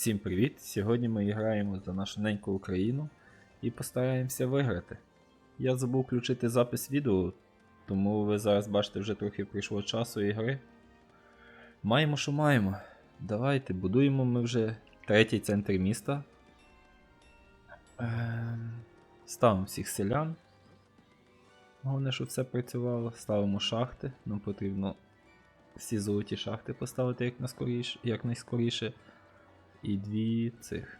Всім привіт! Сьогодні ми граємо за нашу неньку Україну і постараємося виграти. Я забув включити запис відео, тому ви зараз бачите, вже трохи пройшло часу ігри. Маємо, що маємо. Давайте, будуємо ми вже третій центр міста. Ем, Ставимо всіх селян. Головне, щоб все працювало. Ставимо шахти. Нам потрібно всі золоті шахти поставити як, як найскоріше. І дві цих.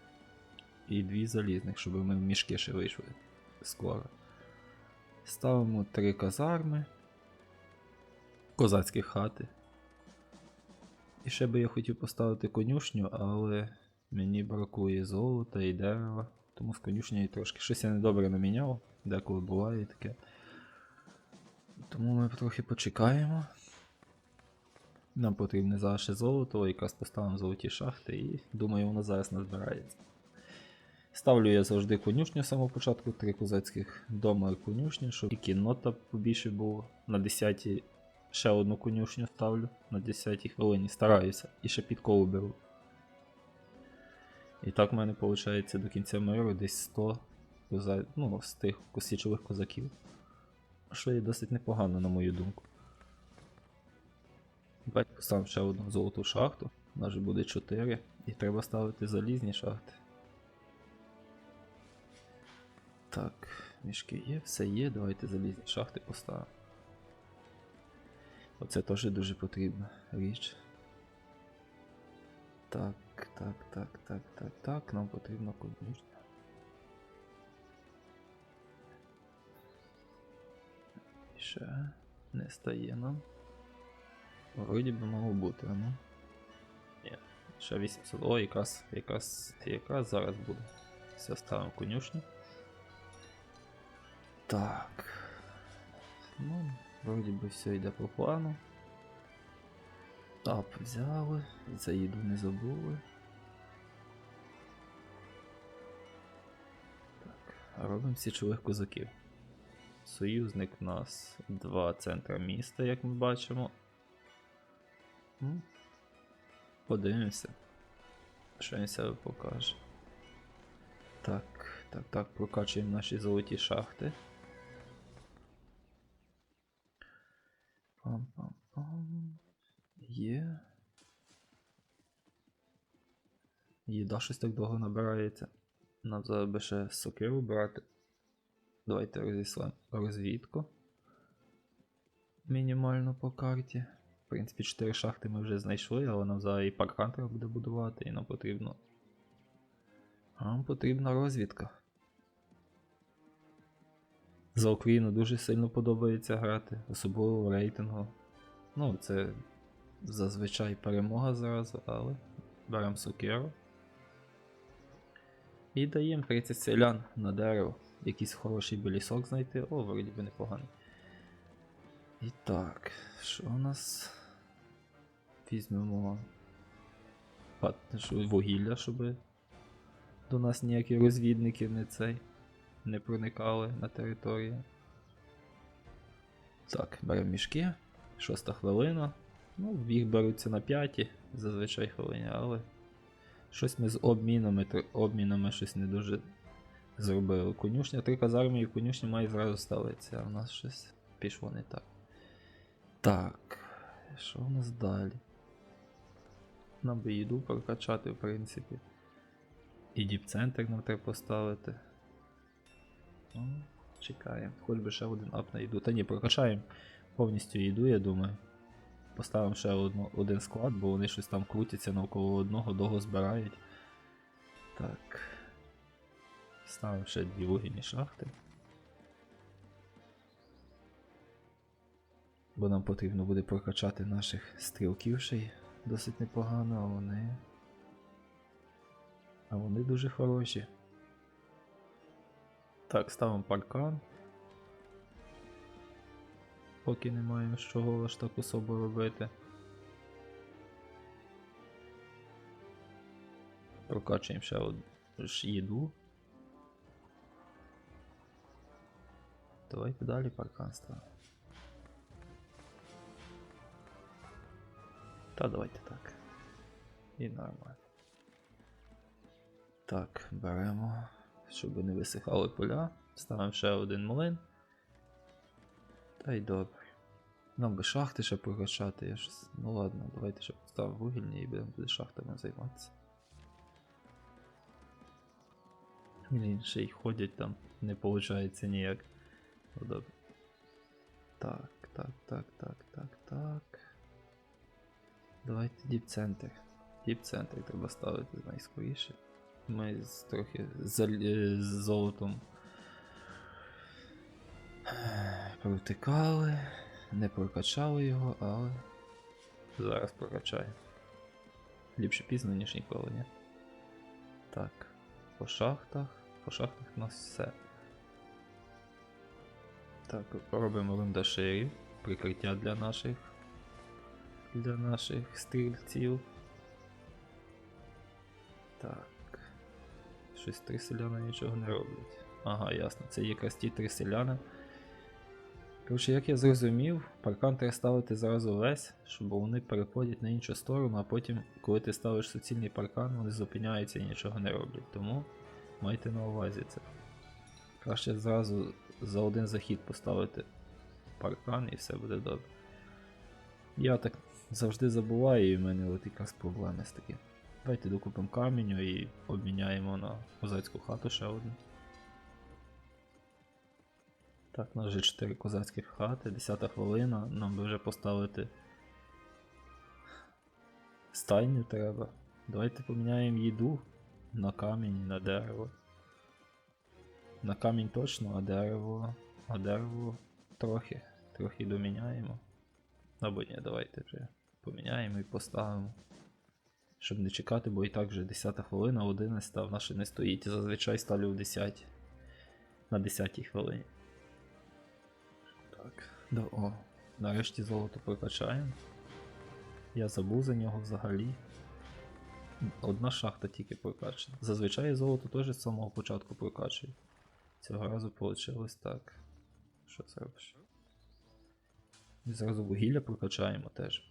І дві залізних, щоб ми в мішки ще вийшли скоро. Ставимо три казарми. Козацькі хати. І ще би я хотів поставити конюшню, але мені бракує золота і дерева. Тому з конюшнею трошки щось я недобре наміняв, деколи буває таке. Тому ми трохи почекаємо. Нам потрібне зараз золото, якраз поставимо золоті шахти і думаю, воно зараз назбирається. Ставлю я завжди конюшню з самого початку, три козацьких дома і конюшні, щоб і кіннота побільше було. На 10 ще одну конюшню ставлю на 10 хвилині, стараюся і ще підкову беру. І так в мене виходить до кінця миру десь 100 коза... ну, з тих косічових козаків. Що є досить непогано, на мою думку. Давайте поставимо ще одну золоту шахту. У нас буде 4. І треба ставити залізні шахти. Так, мішки є, все є, давайте залізні шахти поставимо. Оце теж дуже потрібна річ. Так, так, так, так, так, так, нам потрібно конюшня. Ще не стає нам. Вроді би мало бути, а ну. Ні, ще 800. О, якраз, якраз, якраз зараз буде. Все, ставимо конюшню. Так. Ну, вроді би все йде по плану. Тап взяли, за їду не забули. Так, робимо січових козаків. Союзник у нас два центра міста, як ми бачимо. Подивимося. Що він себе покаже. Так, так, так, прокачуємо наші золоті шахти. Пам-пам-пам. Є. Їда щось так довго набирається. Нам зараз би ще сокиру брати. Давайте розіслемо розвідку. Мінімально по карті. В принципі, 4 шахти ми вже знайшли, але нам зараз і паркхантер буде будувати, і нам потрібно. Нам потрібна розвідка. За Україну дуже сильно подобається грати, особливо в рейтингу. Ну, це зазвичай перемога зразу, але беремо сокиру. І даємо 30 селян на дерево. Якийсь хороший білісок знайти. О, вроді би непоганий. І так, що у нас? Візьмемо вугілля, щоб до нас ніякі розвідники не цей не проникали на територію. Так, беремо мішки. Шоста хвилина. Ну, їх беруться на п'яті, зазвичай хвилині, але щось ми з обмінами, обмінами щось не дуже зробили. Конюшня, три казарми і конюшня має зразу ставитися, а в нас щось пішло не так. Так, що в нас далі? Нам би їду прокачати, в принципі. І діп-центр нам треба поставити. Ну, чекаємо. Хоч би ще один ап на їду. Та ні, прокачаємо повністю їду, я думаю. Поставимо ще одну, один склад, бо вони щось там крутяться навколо одного, довго збирають. Так. Ставимо ще дві вугільні шахти. Бо нам потрібно буде прокачати наших стрілків ще й досить непогано, а вони. А вони дуже хороші. Так, ставимо паркан. Поки не маємо з чого аж так особо робити. Прокачуємо ще одну їду. Давайте далі паркан ставимо. Та давайте так. І нормально. Так, беремо, щоб не висихали поля. Ставимо ще один млин. Та й добре. Нам би шахти ще прокачати, я щось. Ну ладно, давайте ще поставимо вугільні і будемо буде шахтами займатися. Блін, ще й ходять там, не виходить ніяк. Ну добре. Так, так, так, так, так, так. Давайте діп-центр. Діп-центр треба ставити найскоріше. Ми з трохи з, з золотом провтикали, не прокачали його, але зараз прокачаємо. Ліпше пізно, ніж ніколи, ні? Так, по шахтах. По шахтах у нас все. Так, робимо рундаширів, прикриття для наших для наших стрільців. Так. Щось три селяни нічого не роблять. Ага, ясно, це якраз ті три селяни. Коротше, як я зрозумів, паркан треба ставити зразу весь, щоб вони переходять на іншу сторону, а потім, коли ти ставиш суцільний паркан, вони зупиняються і нічого не роблять. Тому майте на увазі це. Краще зразу за один захід поставити паркан і все буде добре. Я так завжди забуваю, і в мене от якраз проблеми з таким. Давайте докупимо каменю і обміняємо на козацьку хату ще одну. Так, у нас вже 4 козацьких хати, 10 хвилина, нам би вже поставити стайню треба. Давайте поміняємо їду на камінь і на дерево. На камінь точно, а дерево. А дерево трохи. Трохи доміняємо. Або ні, давайте вже поміняємо і поставимо. Щоб не чекати, бо і так вже 10 хвилина, 11 в нас ще не стоїть. Зазвичай ставлю в 10. На 10 хвилині. Так. Да, о, нарешті золото прокачаємо. Я забув за нього взагалі. Одна шахта тільки прокачана. Зазвичай золото теж з самого початку прокачує. Цього разу вийшло так. Що це робиш? І зразу вугілля прокачаємо теж.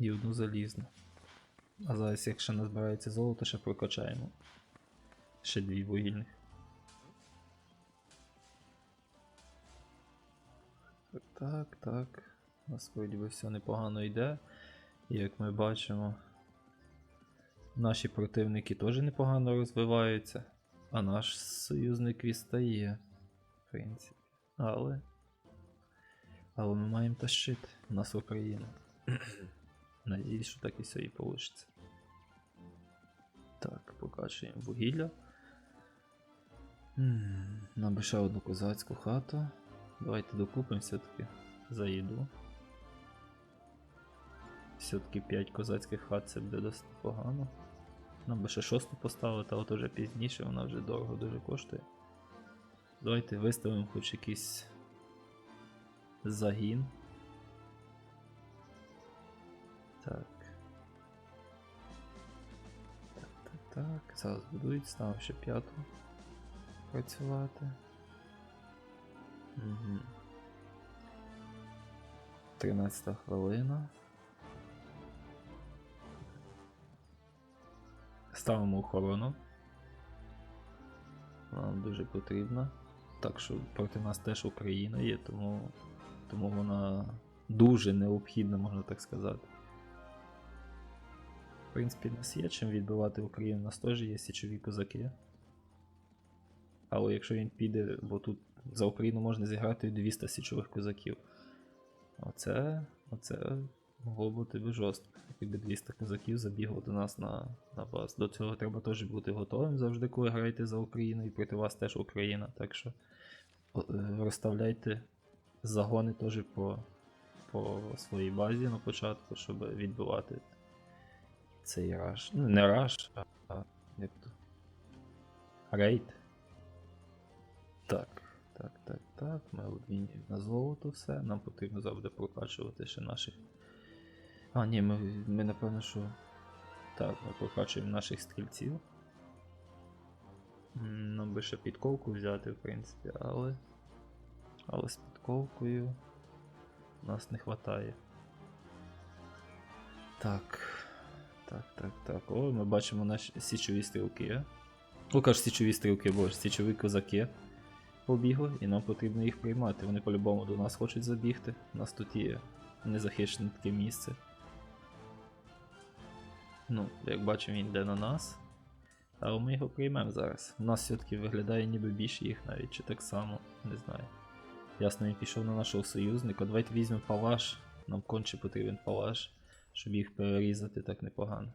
І одну залізну. А зараз, якщо назбирається золото, ще прокачаємо. Ще дві вугільних. Так, так, так. У нас вроді все непогано йде. І як ми бачимо, наші противники теж непогано розвиваються, а наш союзник відстає, в принципі. Але. Але ми маємо тащити нас Україна. Надіюсь, що так і все і вийде. Так, покачуємо вугілля. Нам би ще одну козацьку хату. Давайте докупимо все-таки за їду. Все-таки 5 козацьких хат це буде досить погано. Нам би ще шосту поставити, а от уже пізніше вона вже дорого дуже коштує. Давайте виставимо хоч якийсь загін. Так. Так, так, так. Зараз будують, ставимо ще п'яту працювати. Угу. 13 хвилина. Ставимо охорону. Нам дуже потрібна. Так що проти нас теж Україна є, тому, тому вона дуже необхідна, можна так сказати. В принципі, нас є чим відбивати Україну, у нас теж є січові козаки. Але якщо він піде, бо тут за Україну можна зіграти 200 січових козаків. Оце, оце могло бути би жорстко. Якби 200 козаків забігло до нас на, на баз. До цього треба теж бути готовим завжди, коли граєте за Україну, і проти вас теж Україна. Так що е, розставляйте загони теж по, по своїй базі на початку, щоб відбивати цей раш. Ну, не раш, а, як то. Рейд. Так, так, так, так. Ми обмінюємо на золото все. Нам потрібно завжди прокачувати ще наших. А, ні, ми, ми напевно, що. Так, ми прокачуємо наших стрільців. Нам би ще підковку взяти, в принципі, але. Але з підковкою нас не вистачає. Так. Так, так, так. О, ми бачимо наші січові стрілки. О, кажу, січові стрілки, боже, січові козаки побігли, і нам потрібно їх приймати. Вони по-любому до нас хочуть забігти. У нас тут є незахищене таке місце. Ну, як бачимо, він йде на нас. Але ми його приймемо зараз. У нас все-таки виглядає ніби більше їх навіть, чи так само, не знаю. Ясно, він пішов на нашого союзника. Давайте візьмемо палаш. Нам конче потрібен палаш, щоб їх перерізати так непогано.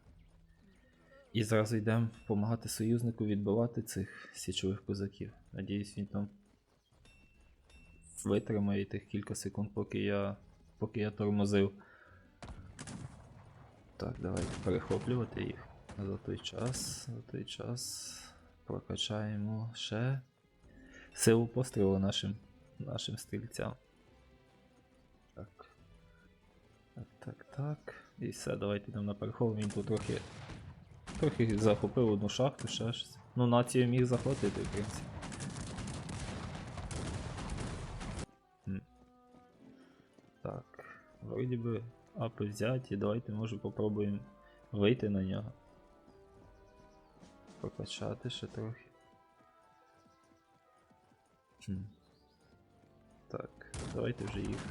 І зразу йдемо допомагати союзнику відбивати цих січових козаків. Надіюсь, він там витримає тих кілька секунд, поки я, поки я тормозив. Так, давайте перехоплювати їх. За той час, за той час прокачаємо ще силу пострілу нашим, нашим стрільцям. Так. Так, так, так. І все, давайте йдемо на перехов. Він тут трохи. Трохи захопив одну шахту, ще щось. Ну, націю міг захватити, в принципі. Так, вроді би апи взяті, давайте може попробуємо вийти на нього. Прокачати ще трохи. Хм. Так, давайте вже їх.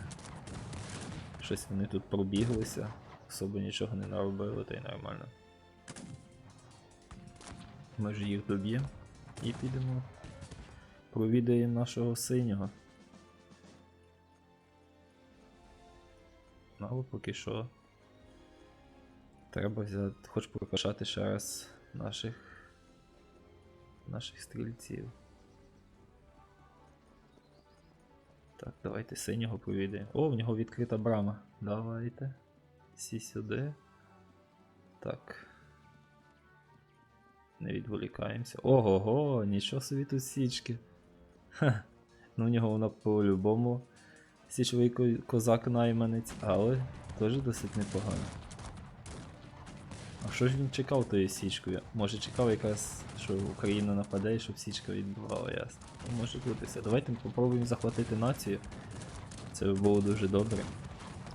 Щось вони тут пробіглися, особо нічого не наробили, та й нормально. Ми ж їх доб'ємо і підемо. Провідаємо нашого синього. Ну, але поки що. Треба взяти, хоч прокачати ще раз наших. наших стрільців. Так, давайте синього провідаємо. О, в нього відкрита брама. Давайте. Всі сюди. Так. Не відволікаємося. Ого-го, нічого собі тут січки. Ха. Ну в нього вона по-любому січовий козак найманець, але теж досить непогано. А що ж він чекав тою січкою? Може чекав якраз, що Україна нападе і щоб січка відбувала, ясно. Може бути все. Давайте попробуємо захватити націю. Це було дуже добре.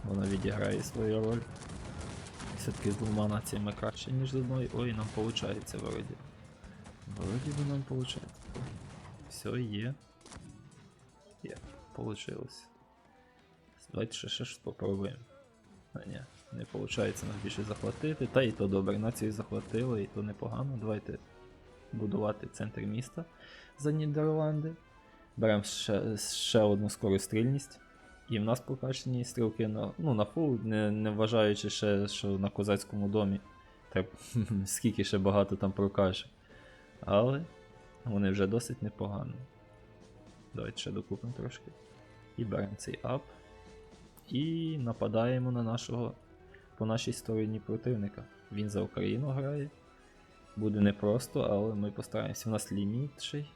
Вона відіграє свою роль. Все-таки з двома націями краще, ніж з одною. Ой, нам виходить вроді. Вроді би нам виходить. Все, є. Є, получилось. Давайте ще, щось попробуємо. А, ні, не виходить нас більше захватити. Та і то добре, націю захватили, і то непогано. Давайте будувати центр міста за Нідерланди. Беремо ще, ще одну скорострільність. І в нас прокачані стрілки на, ну, на фул, не, не вважаючи ще, що на козацькому домі. Треба, скільки ще багато там прокаже. Але вони вже досить непогано. Давайте ще докупимо трошки. І беремо цей ап. І нападаємо на нашого по нашій стороні противника. Він за Україну грає. Буде непросто, але ми постараємося. У нас ліміт ще. й.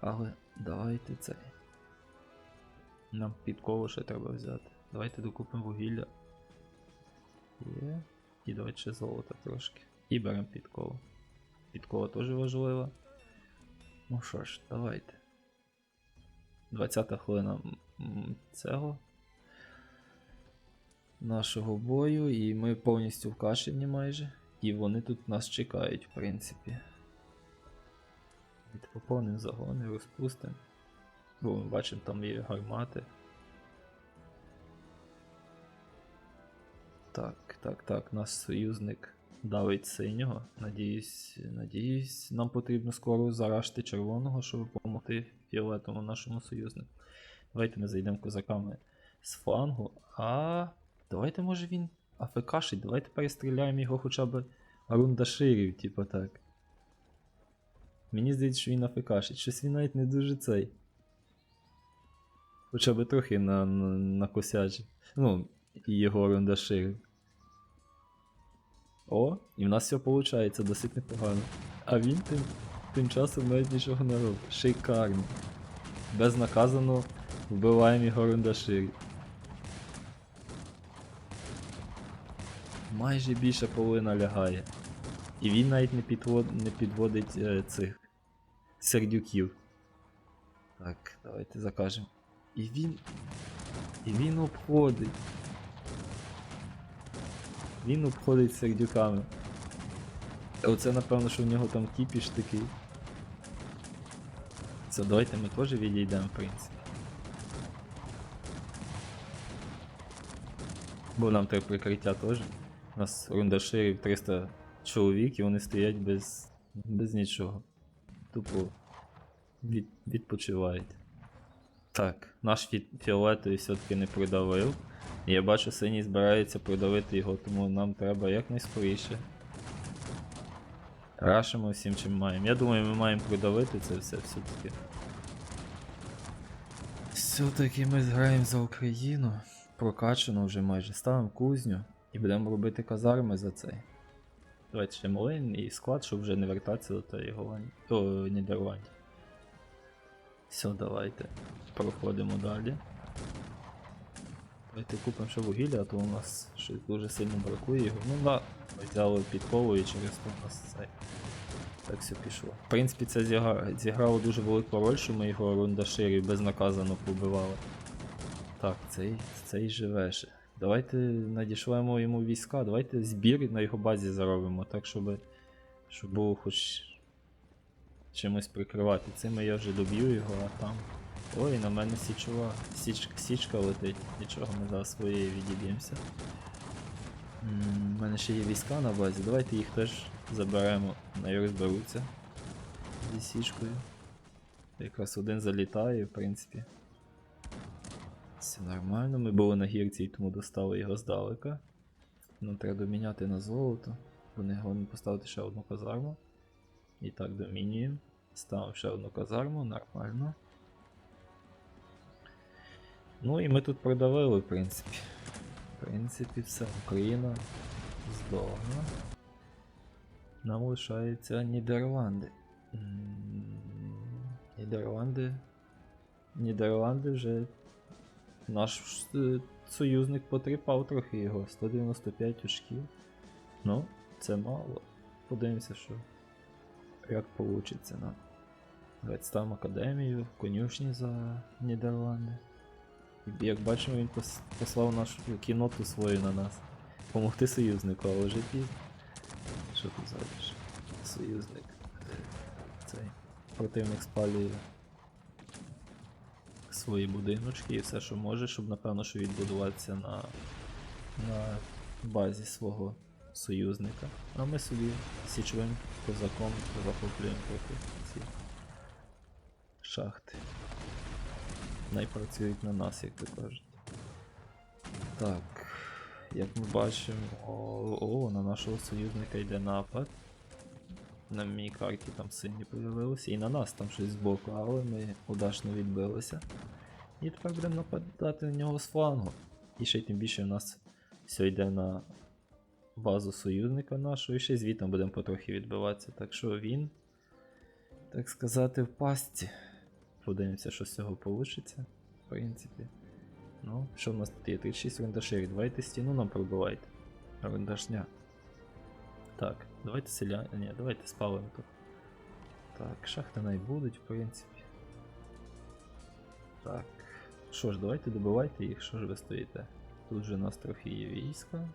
Але давайте цей. Нам підкову ще треба взяти. Давайте докупимо вугілля. Є. І давайте ще золота трошки. І беремо підкову. Підкова теж важлива. Ну що ж, давайте. 20 хвилина цього нашого бою, і ми повністю вкашені майже. І вони тут нас чекають, в принципі. Давайте Поповнимо загони, розпустимо. Бо ми бачимо, там є гармати. Так, так, так, наш союзник давить синього. Надіюсь, надіюсь, нам потрібно скоро зарашти червоного, щоб допомогти фіолетовому нашому союзнику. Давайте ми зайдемо козаками з флангу. А давайте, може він АФКшить, давайте перестріляємо його хоча б рундаширів, типа так. Мені здається, що він АФКшить. Щось він навіть не дуже цей. Хоча б трохи на, на, накосячив. Ну, і його рундаширів. О, і в нас все виходить досить непогано. А він тим, тим часом навіть нічого не робить. Шикарно. Безнаказано вбиваємо його рундаширів. Майже більше половина лягає. І він навіть не, підвод, не підводить е, цих сердюків. Так, давайте закажемо. І він. І він обходить. Він обходить сердюками. Оце напевно, що в нього там кіпіш такий. Це давайте ми теж відійдемо, в принципі. Бо нам треба прикриття теж. У нас рундаширів 300 чоловік і вони стоять без, без нічого. Тупо від, відпочивають. Так, наш фі- фіолетовий все-таки не придавив. Я бачу, синій збирається придавити його, тому нам треба якнайскоріше. Рашимо всім, чим маємо. Я думаю, ми маємо придавити це все все-таки. Все-таки ми граємо за Україну. Прокачано вже майже. Ставимо кузню і будемо робити казарми за цей. Давайте ще малин і склад, щоб вже не вертатися до тієї Голландії. О, Нідерландії. Все, давайте. Проходимо далі. Давайте купимо ще вугілля, а то у нас щось дуже сильно бракує його. Ну да, взяли підкову і через то у нас це. Так все пішло. В принципі, це зіграло дуже велику роль, що ми його рундаширів безнаказано побивали. Так, цей, цей живе ще. Давайте надішлемо йому війська, давайте збір на його базі заробимо, так щоб, щоб було хоч чимось прикривати. Цим я вже доб'ю його, а там. Ой, на мене січова. Січ, січка летить. Нічого, ми зараз своєю відіб'ємося. У мене ще є війська на базі, давайте їх теж заберемо, неї розберуться зі січкою. Якраз один залітає, в принципі. Все нормально, ми були на гірці, і тому достали його здалека. Нам треба доміняти на золото. Вони головне поставити ще одну казарму. І так домінюємо. Ставимо ще одну казарму, нормально. Ну і ми тут продавили, в принципі. В принципі, все. Україна здорова. Нам лишаються Нідерланди. Нідерланди. Нідерланди вже. Наш е, союзник потріпав трохи його. 195 очків. Ну, це мало. Подивимося, що. Як получиться нам. Давайте академію, конюшні за Нідерланди. І як бачимо, він послав нашу кіноту свою на нас. Помогти союзнику, але вже пізно. Що тут зробиш? Союзник. Цей. Противник спалює свої будиночки і все, що може, щоб напевно що відбудуватися на, на базі свого союзника. А ми собі січовим козаком захоплюємо трохи ці шахти. Най працюють на нас, як то кажуть. Так. Як ми бачимо, о, о, на нашого союзника йде напад. На моїй карті там сині появилися, і на нас там щось збоку, але ми удачно відбилися. І тепер будемо нападати на нього з флангу. І ще й тим більше в нас все йде на базу союзника нашого, і ще звітом будемо потрохи відбиватися. Так що він, так сказати, в пастці. Подивимося, що з цього вийде. В принципі. Ну, що в нас тут є? 36 рундаширів. Давайте стіну нам пробивайте. Рундашня. Так, давайте селя... Ні, давайте спалимо тут. Так, шахти най будуть, в принципі. Так. Що ж, давайте добивайте їх, що ж ви стоїте? Тут же у нас трохи є війська.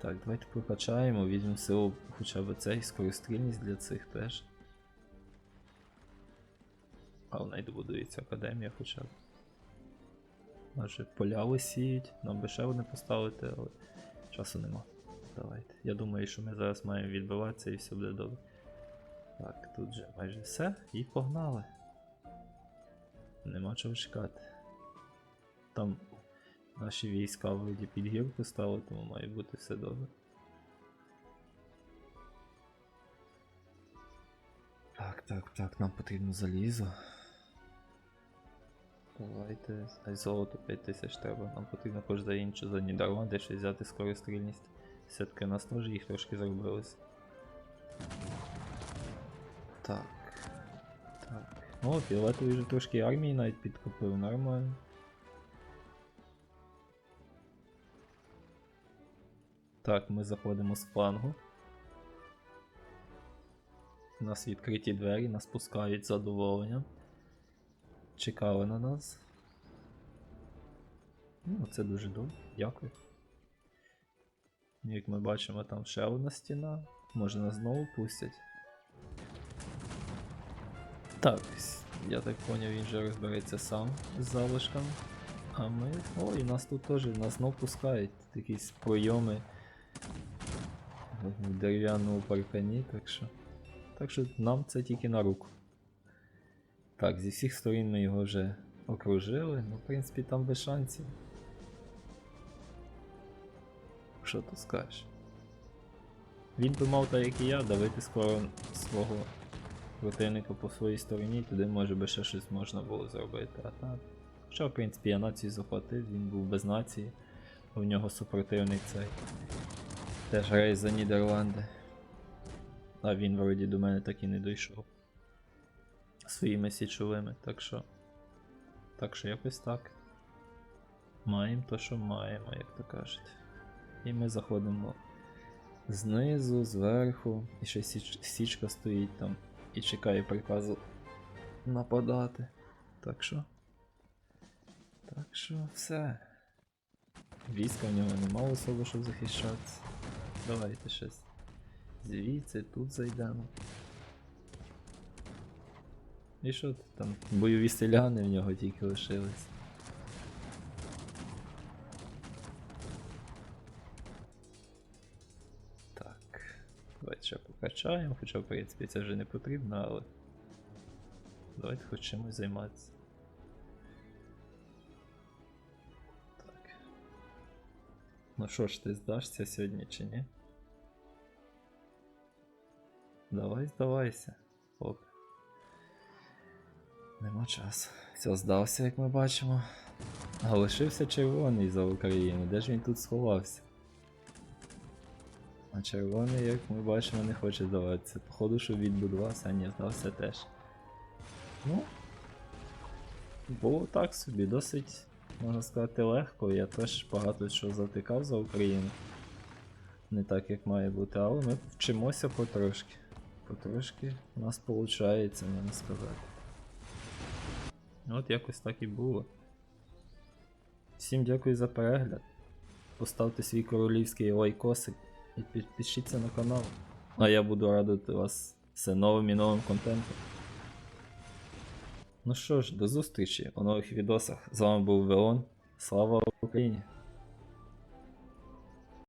Так, давайте прокачаємо, візьмемо силу хоча б цей, скорострільність для цих теж. А в неї добудується академія хоча б. Може поля висіють, нам би ще одне поставити, але часу нема. Давайте. Я думаю, що ми зараз маємо відбиватися і все буде добре. Так, тут же майже все. І погнали. Нема чого чекати. Там наші війська вроді під гірку стали, тому має бути все добре. Так, так, так, нам потрібно залізо. Давайте. А й золото 5000 треба. Нам потрібно хоч за інше за Нідерланди ще взяти скорострільність. Все-таки у нас теж їх трошки зробилось. Так. Так. О, фіолетовий вже трошки армії навіть підкупив, нормально. Так, ми заходимо з флангу. У нас відкриті двері, нас пускають з задоволенням. Чекали на нас. Ну, це дуже добре. Дякую. Як ми бачимо, там ще одна стіна. Може нас знову пустять. Так, я так поняв, він же розбереться сам з залишками. А ми. О, і нас тут теж нас знов пускають. Якісь пройоми в дерев'яному паркані, так що. Так що нам це тільки на руку. Так, зі всіх сторін ми його вже окружили, ну, в принципі, там без шансів. Що ти скажеш? Він би мав, так як і я, давити скоро свого противника по своїй стороні, туди може би ще щось можна було зробити. А так. Хоча, в принципі, я націю захватив, він був без нації. У нього супротивник цей. Теж грає за Нідерланди. А він вроді до мене так і не дійшов. Своїми січовими, так що. Так що якось так. Маємо то, що маємо, як то кажуть. І ми заходимо знизу, зверху, і ще січ... січка стоїть там і чекає приказу нападати. Так що. Так що все. Війська в нього немало особо, щоб захищатися. Давайте щось. Звідси, тут зайдемо. І що тут там? Бойові селяни в нього тільки лишились. Так. Давайте ще покачаємо, хоча в принципі це вже не потрібно, але. Давайте хоч чимось займатися. Ну що ж, ти здашся сьогодні чи ні? Давай, здавайся. Оп. Нема часу. Все, здався, як ми бачимо. А лишився червоний за Україну. Де ж він тут сховався? А червоний, як ми бачимо, не хоче здаватися. Походу, що відбудувався, а ні, здався теж. Ну. Було так собі, досить, можна сказати, легко. Я теж багато чого затикав за Україну. Не так, як має бути, але ми вчимося потрошки. Потрошки у нас виходить, можна сказати. От якось так і було. Всім дякую за перегляд. Поставте свій королівський лайкосик і підпишіться на канал. А я буду радити вас все новим і новим контентом. Ну що ж, до зустрічі у нових відосах. З вами був Велон. Слава Україні!